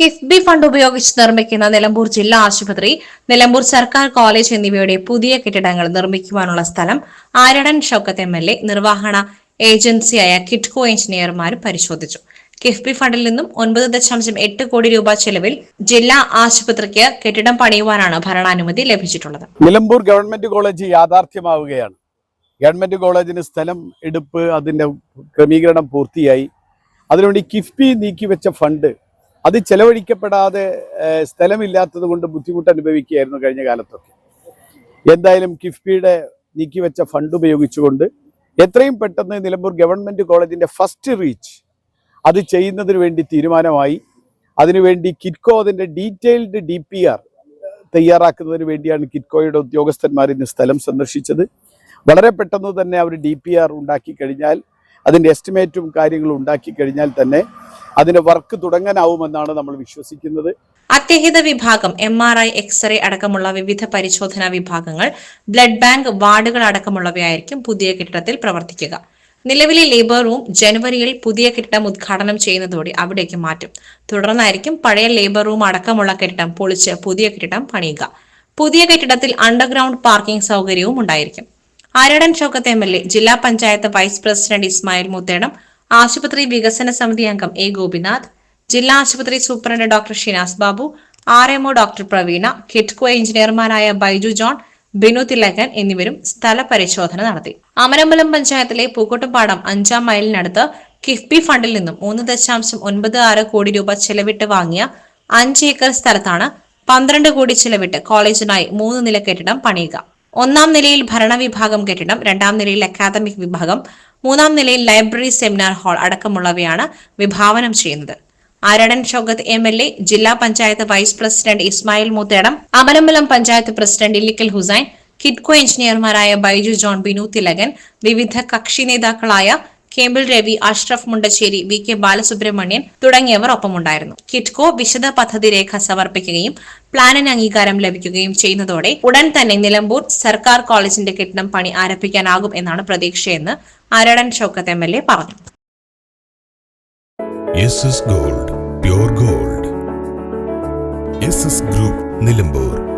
KIIFB fund ഉപയോഗിച്ച് നിർമ്മിക്കുന്ന നിലമ്പൂർ ജില്ലാ ആശുപത്രി നിലമ്പൂർ സർക്കാർ കോളേജ് എന്നിവയുടെ പുതിയ കെട്ടിടങ്ങൾ നിർമ്മിക്കുവാനുള്ള സ്ഥലം Aryadan Shoukath M L A നിർവഹണ ഏജൻസിയായ കിറ്റ്കോ എഞ്ചിനീയർമാരും പരിശോധിച്ചു. കിഫ്ബി ഫണ്ടിൽ നിന്നും ഒൻപത് ദശാംശം എട്ട് കോടി രൂപ ചെലവിൽ ജില്ലാ ആശുപത്രിക്ക് കെട്ടിടം പണിയുവാനാണ് ഭരണാനുമതി ലഭിച്ചിട്ടുള്ളത്. നിലമ്പൂർ ഗവൺമെന്റ് കോളേജ് യാഥാർത്ഥ്യമാവുകയാണ്. ഗവൺമെന്റ് കോളേജിന് സ്ഥലം എടുപ്പ് അതിന്റെ ക്രമീകരണം പൂർത്തിയായി. അതിനുവേണ്ടി കിഫ്ബി നീക്കിവെച്ച ഫണ്ട് അത് ചെലവഴിക്കപ്പെടാതെ സ്ഥലമില്ലാത്തത് കൊണ്ട് ബുദ്ധിമുട്ട് അനുഭവിക്കുകയായിരുന്നു കഴിഞ്ഞ കാലത്തൊക്കെ. എന്തായാലും കിഫ്ബിയുടെ നീക്കിവെച്ച ഫണ്ട് ഉപയോഗിച്ചുകൊണ്ട് എത്രയും പെട്ടെന്ന് നിലമ്പൂർ ഗവൺമെന്റ് കോളേജിന്റെ ഫസ്റ്റ് റീച്ച് അത് ചെയ്യുന്നതിന് വേണ്ടി തീരുമാനമായി. അതിനുവേണ്ടി കിറ്റ്കോ അതിന്റെ ഡീറ്റെയിൽഡ് ഡി പി ആർ തയ്യാറാക്കുന്നതിന് വേണ്ടിയാണ് കിറ്റ്കോയുടെ ഉദ്യോഗസ്ഥന്മാർ ഇന്ന് സ്ഥലം സന്ദർശിച്ചത്. വളരെ പെട്ടെന്ന് തന്നെ അവർ ഡി പി ആർ ഉണ്ടാക്കി കഴിഞ്ഞാൽ അതിന്റെ എസ്റ്റിമേറ്റും കാര്യങ്ങളും ഉണ്ടാക്കി കഴിഞ്ഞാൽ തന്നെ അതിന്റെ വർക്ക് തുടങ്ങാനാവുമെന്നാണ് നമ്മൾ വിശ്വസിക്കുന്നത്. അത്യഹിത വിഭാഗം എം ആർ ഐ എക്സ്റേ അടക്കമുള്ള വിവിധ പരിശോധനാ വിഭാഗങ്ങൾ ബ്ലഡ് ബാങ്ക് വാർഡുകൾ അടക്കമുള്ളവയായിരിക്കും പുതിയ കെട്ടിടത്തിൽ പ്രവർത്തിക്കുക. നിലവിലെ ലേബർ റൂം ജനുവരിയിൽ പുതിയ കെട്ടിടം ഉദ്ഘാടനം ചെയ്യുന്നതോടെ അവിടേക്ക് മാറ്റും. തുടർന്നായിരിക്കും പഴയ ലേബർ റൂം അടക്കമുള്ള കെട്ടിടം പൊളിച്ച് പുതിയ കെട്ടിടം പണിയുക. പുതിയ കെട്ടിടത്തിൽ അണ്ടർഗ്രൗണ്ട് പാർക്കിംഗ് സൗകര്യവും ഉണ്ടായിരിക്കും. Aryadan Shoukath M L A ജില്ലാ പഞ്ചായത്ത് വൈസ് പ്രസിഡന്റ് ഇസ്മായിൽ മുത്തേടം ആശുപത്രി വികസന സമിതി അംഗം എ ഗോപിനാഥ് ജില്ലാ ആശുപത്രി superintendent doctor Shinas Babu R MO doctor Praveena Kitco എഞ്ചിനീയർമാരായ Baiju John Binu Thilakan എന്നിവരും സ്ഥല പരിശോധന നടത്തി. അമരമ്പലം പഞ്ചായത്തിലെ പൂക്കോട്ടുംപാടം അഞ്ചാം മൈലിനടുത്ത് കിഫ്ബി ഫണ്ടിൽ നിന്നും മൂന്ന് ദശാംശം ഒൻപത് ആറ് കോടി രൂപ ചെലവിട്ട് വാങ്ങിയ അഞ്ച് ഏക്കർ സ്ഥലത്താണ് പന്ത്രണ്ട് കോടി ചെലവിട്ട് കോളേജിനായി മൂന്ന് നില കെട്ടിടം പണിയുക. ഒന്നാം നിലയിൽ ഭരണവിഭാഗം കെട്ടിടം രണ്ടാം നിലയിൽ അക്കാദമിക് വിഭാഗം മൂന്നാം നിലയിൽ ലൈബ്രറി സെമിനാർ ഹാൾ അടക്കമുള്ളവയാണ് വിഭാവനം ചെയ്യുന്നത്. Aryadan Shoukath M L A ജില്ലാ panchayat vice president Ismail Moothedam Amarambalam panchayat president Illikkal Hussain Kitco എഞ്ചിനീയർമാരായ Baiju John Binu Thilakan വിവിധ കക്ഷി നേതാക്കളായ കേമ്പിൾ രവി അഷ്റഫ് മുണ്ടശ്ശേരി വി കെ ബാലസുബ്രഹ്മണ്യൻ തുടങ്ങിയവർ ഒപ്പമുണ്ടായിരുന്നു. കിറ്റ്കോ വിശദ പദ്ധതി രേഖ സമർപ്പിക്കുകയും പ്ലാനിന് അംഗീകാരം ലഭിക്കുകയും ചെയ്യുന്നതോടെ ഉടൻ തന്നെ നിലമ്പൂർ സർക്കാർ കോളേജിന്റെ കെട്ടിടം പണി ആരംഭിക്കാനാകും എന്നാണ് പ്രതീക്ഷയെന്ന് Aryadan Shoukath M L A പറഞ്ഞു. Gold pure gold. Group Nilambur.